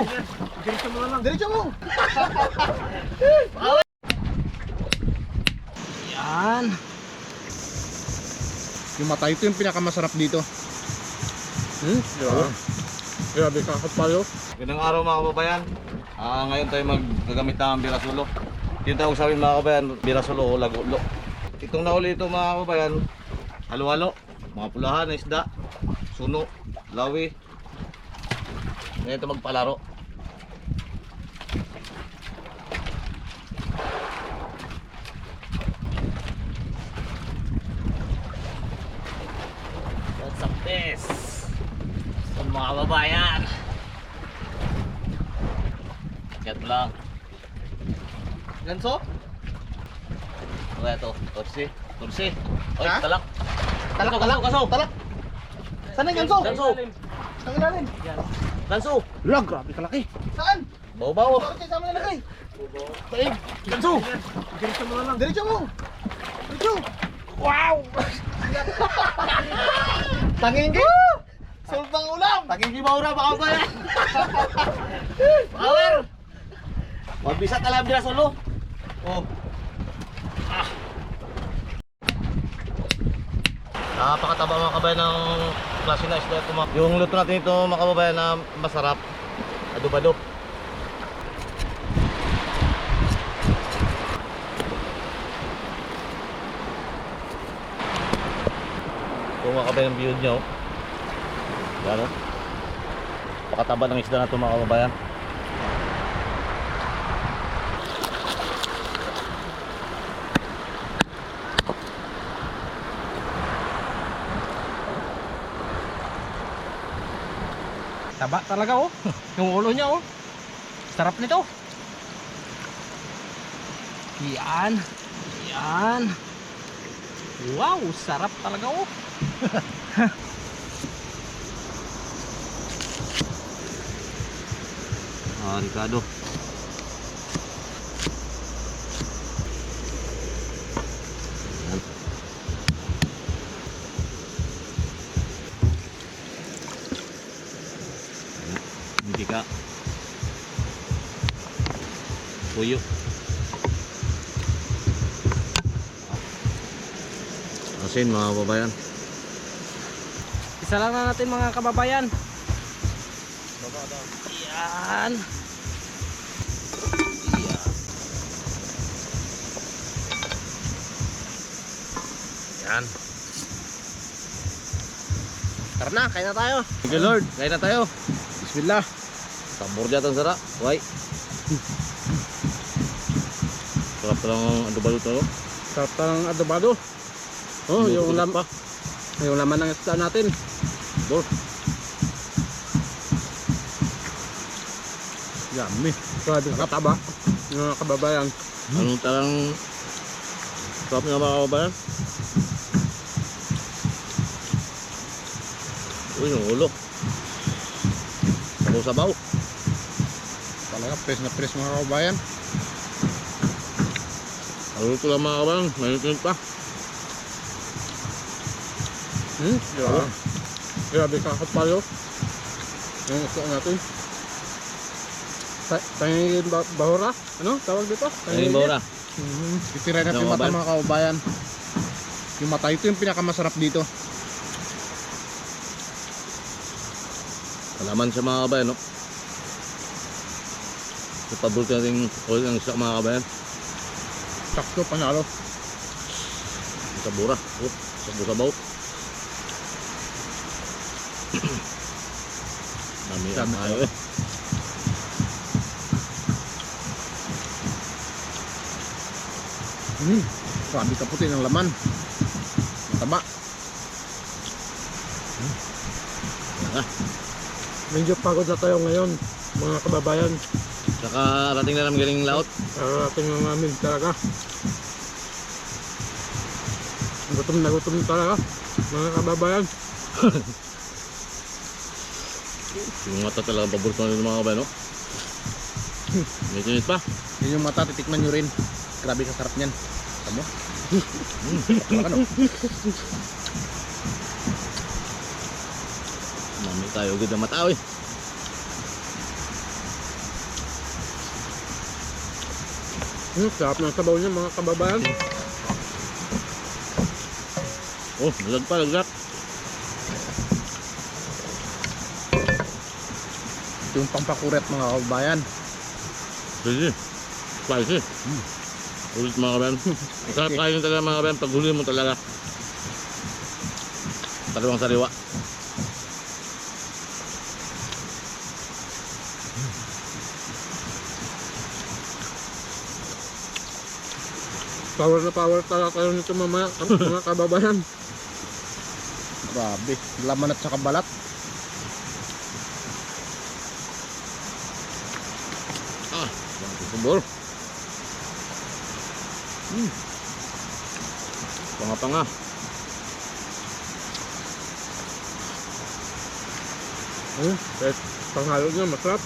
mo! Diretso mo na lang. Diretso mo! Yan. Yung mata, ito yung pinakamasarap dito. Hmm? Yeah. Grabe kakapalo. Magandang araw mga kababayan. Ah, ngayon tayo maggagamit ng birasulo. Yung tawag sa amin mga kababayan, birasulo o lagulo. Itong nahuli ito mga kababayan, halo-halo, mga pulahan na isda, suno, lawi. Ngayon ito magpalaro. Kababayan. Chat lang. Ganso? Ano kaya to? Torsi? Torsi? Oy, Ha? talak. Talak, Ganso, talak, ganso, talak. Saan yung ganso? Ganso. Ang ilalim. Ganso. Lag, grabe kalaki. Saan? Bawa-bawa. Bakit kayo sama nalagay? Taig. Ganso. Diretso mo. Diretso mo! Diretso! Wow! Tanginggi! Sultang ulam! Taging gibaura baka ba yan? Power. Magbisa ka lang dira solo. Oh. Ah. Napakataba mga kabayan ng klase na isda ito. Yung luto natin ito mga kababayan na masarap. Adobado. Kung mga kabayan ang view nyo. Yan o. Pakataba ng isda na ito mga kababayan. Taba talaga oh. Yung ulo niya oh. Sarap nito. Yan. Yan. Wow, sarap talaga oh. Ah, Ricardo. Yan. Yan. Hindi ka. Puyo. Asin mga babayan. Isa lang na natin mga kababayan. Yan. Yan. Yan. Tara na, kain na tayo. You Lord, kain na tayo. Bismillah. Tambor dyan sara. Why? Sarap lang ang adobo to. no? Sarap ng adobado. Oh, yung, lam pa. yung laman ng isda natin. Bor. Yummy. Grabe kataba. Mga kababayan. Anong tarang sarap nga mga kababayan? Uy, yung ulo. Sabaw sabaw. Talaga, press na press mga kababayan. Ano ito lang mga kababayan? Mayroon pa. Hmm? Grabe. Grabe kakapalo. Yung isda natin. Ta- Tangingin ba bahura? Ano? Tawag dito? Ayun ba ora? Mhm. Titirahin natin Yung mata mga kababayan. Yung mata, ito yung pinakamasarap dito. Malaman siya mga kabayan, no? Ipabulto natin oil ng isda mga kabayan. Sakto, panalo. Sa bura. Oh, sa sabaw. Dami ang ayaw eh. Hmm. Grabe kaputi ng laman. Mataba. Yan na. Medyo pagod na tayo ngayon, mga kababayan. Saka rating na namin galing laot. Parating na namin talaga. Gutom na gutom talaga, mga kababayan. Yung mata talaga babulto na ng mga kabayan, no? May tinit pa. Yun yung mata, titikman nyo rin. Grabe kasarap niyan. Tamo? Hmm, sarap ano? mami tayo agad na matawi ang sarap ng sabaw niya mga kababayan oh lalag pa lalag yung pampakuret mga kababayan Spicy. Spicy. Mm. Ulit mga kabayan. Masarap hmm. kayo talaga mga kabayan. Pag huli mo talaga. Talawang sariwa. Power na power talaga kayo nito mamaya mga kababayan. Grabe, laman at saka balat. Ah, subor. Hmm. Panga-panga. Hmm, kahit panghalo niya masarap.